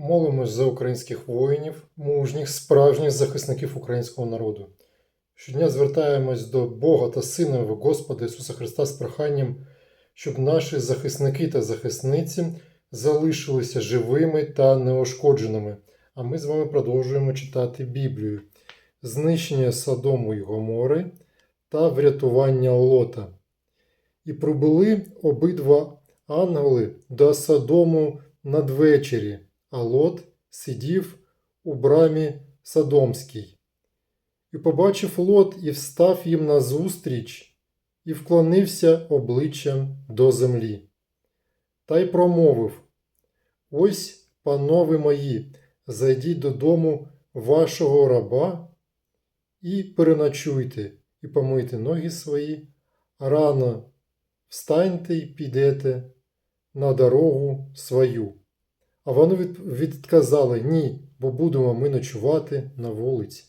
Молимось за українських воїнів, мужніх, справжніх захисників українського народу. Щодня звертаємось до Бога та Сина Його, Господа Ісуса Христа з проханням, щоб наші захисники та захисниці залишилися живими та неушкодженими. А ми з вами продовжуємо читати Біблію, знищення Содому і Гомори та врятування Лота. І прибули обидва ангели до Содому надвечері, а Лот сидів у брамі Содомській. І побачив Лот і встав їм назустріч, і вклонився обличчям до землі. Та й промовив: Ось, панове мої, зайдіть додому вашого раба і переночуйте, і помийте ноги свої, рано встаньте й підете на дорогу свою. А від- відказали ні, бо будемо ми ночувати на вулиці.